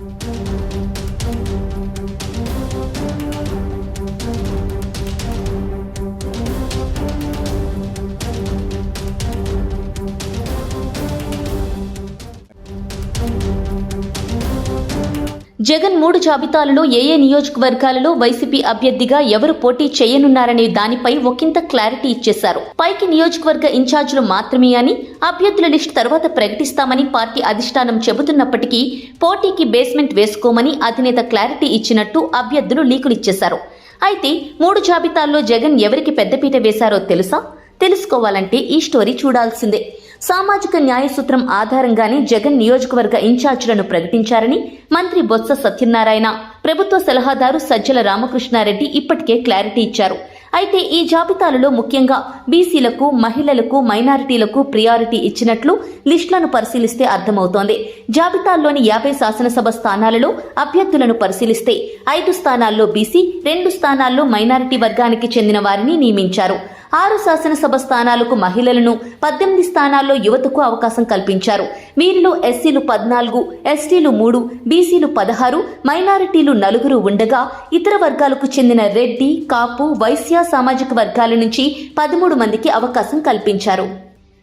Thank you. Jagan మూడు జాబితాలలో ఏ ఏ నియోజకవర్గాలలో YCP అభ్యర్థిగా ఎవరు పోటీ చేయనున్నారనే దానిపై ఒకంత క్లారిటీ ఇచ్చేశారు. పైకి నియోజకవర్గ ఇన్ఛార్జీలు మాత్రమే అని అభ్యర్థుల లిస్టు తర్వాత ప్రకటిస్తామని పార్టీ అధిష్టానం చెబుతున్నప్పటికీ పోటీకి బేస్మెంట్ వేసుకోమని అధినేత క్లారిటీ ఇచ్చినట్టు అభ్యర్థులు లీకులిచ్చేశారు అయితే మూడు జాబితాల్లో జగన్ ఎవరికి పెద్దపీట వేశారో తెలుసా? తెలుసుకోవాలంటే ఈ స్టోరీ చూడాల్సిందే. సామాజిక న్యాయ సూత్రం ఆధారంగానే జగన్ నియోజకవర్గ ఇన్ఛార్జీలను ప్రకటించారని మంత్రి బొత్స సత్యనారాయణ ప్రభుత్వ సలహాదారు సజ్జల రామకృష్ణారెడ్డి ఇప్పటికే క్లారిటీ ఇచ్చారు. అయితే ఈ జాబితాలలో ముఖ్యంగా బీసీలకు మహిళలకు మైనారిటీలకు ప్రియారిటీ ఇచ్చినట్లు లిస్టులను పరిశీలిస్తే అర్థమవుతోంది. జాబితాల్లోని యాభై శాసనసభ స్థానాలలో అభ్యర్థులను పరిశీలిస్తే ఐదు స్థానాల్లో బీసీ రెండు స్థానాల్లో మైనారిటీ వర్గానికి చెందిన వారిని నియమించారు. ఆరు శాసనసభ స్థానాలకు మహిళలను పద్దెనిమిది స్థానాల్లో యువతకు అవకాశం కల్పించారు. వీరిలో ఎస్సీలు పద్నాలుగు ఎస్టీలు మూడు బీసీలు పదహారు మైనారిటీలు నలుగురు ఉండగా ఇతర వర్గాలకు చెందిన రెడ్డి కాపు వైశ్య సామాజిక వర్గాల నుంచి పదమూడు మందికి అవకాశం కల్పించారు.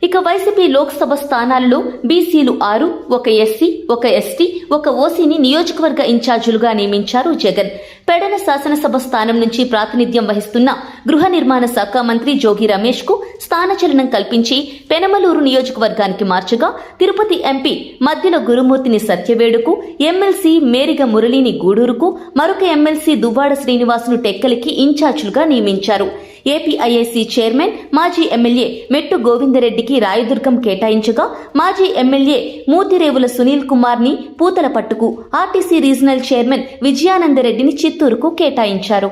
ఇక వైసీపీ లోక్సభ స్థానాలలో బీసీలు ఆరు ఒక ఎస్సీ ఒక ఎస్టీ ఒక ఓసీని నియోజకవర్గ ఇన్ఛార్జీలుగా నియమించారు జగన్. పెడన శాసనసభ స్థానం నుంచి ప్రాతినిధ్యం వహిస్తున్న గృహ నిర్మాణ శాఖ మంత్రి జోగి రమేష్కు స్థానచలనం కల్పించి పెనమలూరు నియోజకవర్గానికి మార్చగా తిరుపతి ఎంపీ మధ్యల గురుమూర్తిని సత్యవేడుకు ఎమ్మెల్సీ మేరిగ మురళిని గూడూరుకు మరొక ఎమ్మెల్సీ దువ్వాడ శ్రీనివాసును టెక్కలికి ఇన్ఛార్జులుగా నియమించారు. ఏపీఐఐసి చైర్మన్ మాజీ ఎమ్మెల్యే మెట్టు గోవిందరెడ్డికి రాయదుర్గం కేటాయించగా మాజీ ఎమ్మెల్యే మూతిరేవుల సునీల్ కుమార్ని పూతలపట్టుకు ఆర్టీసీ రీజనల్ చైర్మన్ విజయానందరెడ్డిని చిత్తూరుకు కేటాయించారు.